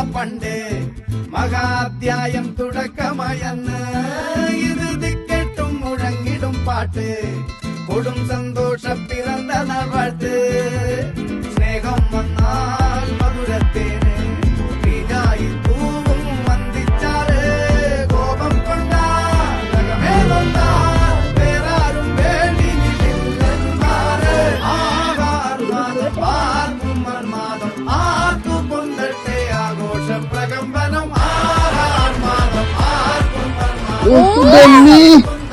പണ്ട് മഹാധ്യായം തുടക്കമയന്ന്. ഇത് ദിക്കെട്ടും മുഴങ്ങിടും പാട്ട്. കൊടും സന്തോഷ പിറന്ന 我的米。